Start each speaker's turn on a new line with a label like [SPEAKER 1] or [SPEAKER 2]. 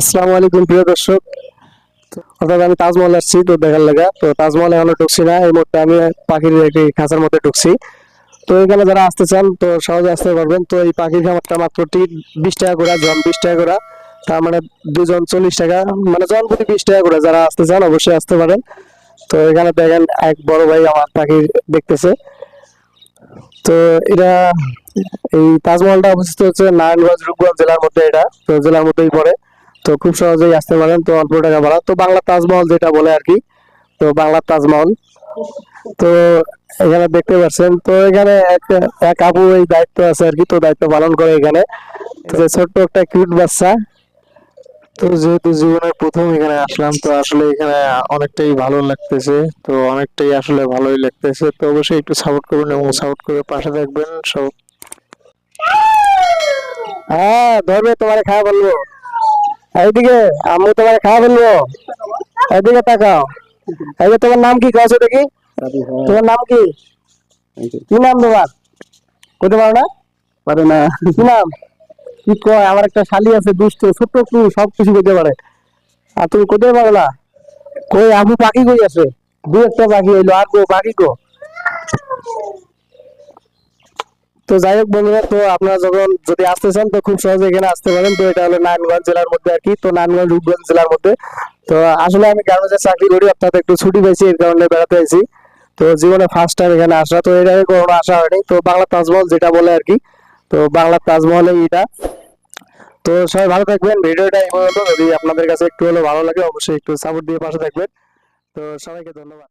[SPEAKER 1] আসসালামু আলাইকুম, প্রিয় দর্শক। অর্থাৎ আমি তাজমহল আসছি, তো দেখার লাগা। তো তাজমহল এখনও ঢুকছি না, এই মুহূর্তে আমি পাখির একটি খাঁচার মধ্যে ঢুকছি। তো এখানে যারা আসতে চান, তো সহজে আসতে পারবেন। তো এই পাখির খামারটা মাত্র টিকিট বিশ টাকা করে, জন বিশ টাকা করে। তার মানে দুজন চল্লিশ টাকা মানে জন প্রতি বিশ টাকা করে যারা আসতে চান, অবশ্যই আসতে পারেন। তো এখানে দেখেন এক বড় ভাই আমার পাখি দেখতেছে। তো এটা এই তাজমহলটা অবস্থিত হচ্ছে নারায়ণগঞ্জ রূপগঞ্জ জেলার মধ্যে এটা, তো জেলার মধ্যেই পড়ে। তো খুব সহজেই আসতে পারেন, তো অল্প টাকা ভাড়া। তো বাংলা তাজমহল যেটা বলে আর কি, তো বাংলা তাজমহল। তো এখানে দেখতে পাচ্ছেন, তো এখানে এক আপু এই দায়িত্ব আছে আর কি, তো দায়িত্ব পালন করে এখানে। ছোট্ট একটা কিউট বাচ্চা,
[SPEAKER 2] তো যেহেতু জীবনের প্রথম এখানে আসলাম, তো আসলে এখানে অনেকটাই ভালো লাগতেছে, তো অনেকটাই আসলে ভালোই লাগতেছে। তো অবশ্যই একটু সাপোর্ট করবেন এবং সাপোর্ট করে পাশে থাকবেন, সব।
[SPEAKER 1] হ্যাঁ ধরবে, তোমার খাওয়া বলব এইদিকে আমি তোমার খাওয়া বলব। এইদিকে তাকাও। এই যে তোমার নাম কি? কাছে দেখি। তোমার নাম কি? কি নাম তোমার? বলতে পারো না? পারে না। কি নাম? কি কয়? আমার একটা শালি আছে দুষ্ট ছোট্ট একটু সব কিছু করতে পারে। আর তুমি কোথায় পারো না? কই আপু পাখি কই আছে? দু একটা পাখি হইল আর গো পাখি গো তো যাই হোক বন্ধুরা, তো আপনারা যখন যদি আসতে চান, তো খুব সহজে এখানে আসতে পারেন। তো এটা হলো নারায়ণগঞ্জ জেলার মধ্যে আর কি, তো নারায়ণগঞ্জ রূপগঞ্জ জেলার মধ্যে। তো আসলে আমি গার্মেন্টসের চাকরি করি, অর্থাৎ একটু ছুটি পেয়েছি এর কারণে বেড়াতে আইছি। তো জীবনে ফার্স্ট টাইম এখানে আসা, তো আগে কখনো আসা হয়নি। তো বাংলা তাজমহল যেটা বলে আর কি, তো বাংলা তাজমহলে এটা তো সবাই ভালো থাকবেন, ভিডিওটা এই পর্যন্ত। যদি আপনাদের কাছে একটু হলেও ভালো লাগে, অবশ্যই একটু সাপোর্ট দিয়ে পাশে থাকবেন। তো সবাইকে ধন্যবাদ।